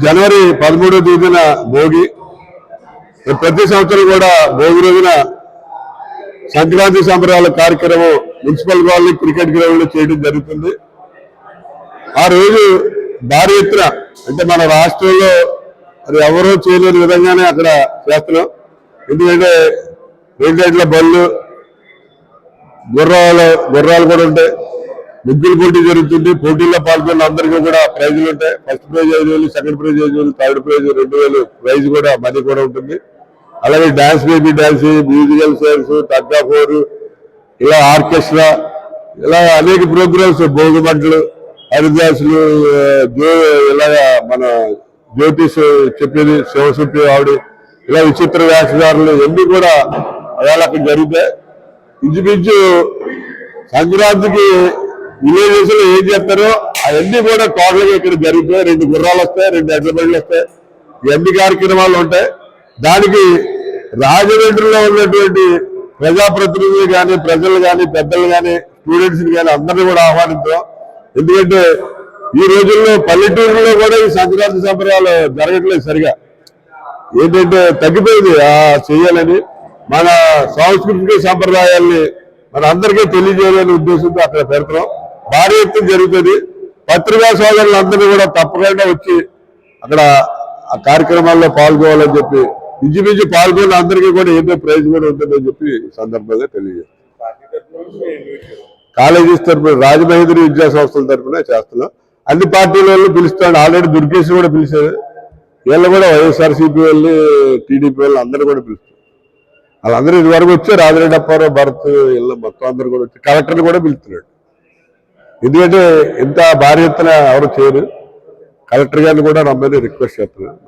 జనవరి పదమూడో తేదీన భోగి ప్రతి సంవత్సరం కూడా భోగి రోజున సంక్రాంతి సంబరాల కార్యక్రమం మున్సిపల్ కాలనీ క్రికెట్ గ్రౌండ్లో చేయడం జరుగుతుంది. ఆ రోజు భారీ ఎత్తున అంటే మన రాష్ట్రంలో అది ఎవరూ చేయలేని విధంగానే అక్కడ చేస్తున్నాం. ఎందుకంటే రెండేళ్ళ బళ్ళు గుర్రాలు గుర్రాలు కూడా ఉంటాయి. ముగ్గులు పోటీ జరుగుతుంది. పోటీల్లో పాల్గొన్న అందరికీ కూడా ప్రైజులు ఉంటాయి. ఫస్ట్ ప్రైజ్ ఐదు వేలు సెకండ్ ప్రైజ్ ఐదు వేలు థర్డ్ ప్రైజ్ రెండు వేలు ప్రైజ్ కూడా మనీ కూడా ఉంటుంది. అలాగే dance baby dance musical sales తగ్గా ఫోర్ ఇలా ఆర్కెస్ట్రా ఇలా అనేక ప్రోగ్రామ్స్ భోగిమంటలు హరిదాసులు జో ఇలాగా మన జ్యోతిష్ చెప్పేది శివసుప్రి ఆవిడ ఇలా విచిత్ర వేషధారులు ఇవన్నీ కూడా అలా అక్కడ జరుగుతాయి. ఇంచుమించు సంక్రాంతికి విలేజెస్లో ఏం చేస్తారో అవన్నీ కూడా టోటల్గా ఇక్కడ జరుగుతాయి. రెండు గుర్రాలు వస్తాయి రెండు ఎడ్ల వస్తాయి. ఇవన్నీ కార్యక్రమాలు ఉంటాయి. దానికి రాజమండ్రిలో ఉన్నటువంటి ప్రజాప్రతినిధులు కానీ ప్రజలు కానీ పెద్దలు కానీ స్టూడెంట్స్ కానీ అందరినీ కూడా ఆహ్వానించాం. ఎందుకంటే ఈ రోజుల్లో పల్లెటూరులో కూడా ఈ సంక్రాంతి సంబరాలు జరగట్లేదు సరిగా. ఏంటంటే తగ్గిపోయింది ఆ చేయాలని మన సాంస్కృతిక సంప్రదాయాల్ని మన అందరికీ తెలియజేయాలనే ఉద్దేశంతో అక్కడ పెడతాం. భారీ ఎత్తున జరుగుతుంది. పత్రికా సోదరులందరినీ కూడా తప్పకుండా వచ్చి అక్కడ ఆ కార్యక్రమాల్లో పాల్గొవాలని చెప్పి ఇంచుమించు పాల్గొన్న అందరికీ కూడా ఏదో ప్రైజ్ కూడా ఉంటుందని చెప్పి సందర్భంగా తెలియజేస్తాను. కాలేజీస్ తరఫున రాజమహేంద్రి విద్యా సంస్థల తరఫున చేస్తున్నాం. అన్ని పార్టీల వాళ్ళు పిలుస్తాడు ఆల్రెడీ దుర్గేష్ కూడా పిలిచారు వీళ్ళు కూడా వైఎస్ఆర్సీపీ వాళ్ళు టీడీపీ వాళ్ళు అందరూ కూడా పిలుస్తారు. వాళ్ళందరూ ఇదివరకు వచ్చారు రాజరెడ్డి అప్పారావు భరత్ వీళ్ళు మొత్తం అందరు కూడా వచ్చి కలెక్టర్ని కూడా పిలుస్తున్నాడు. ఎందుకంటే ఇంత భారీ ఎత్తున ఎవరు చేయరు. కలెక్టర్ గారిని కూడా రమ్మని రిక్వెస్ట్ చేస్తున్నారు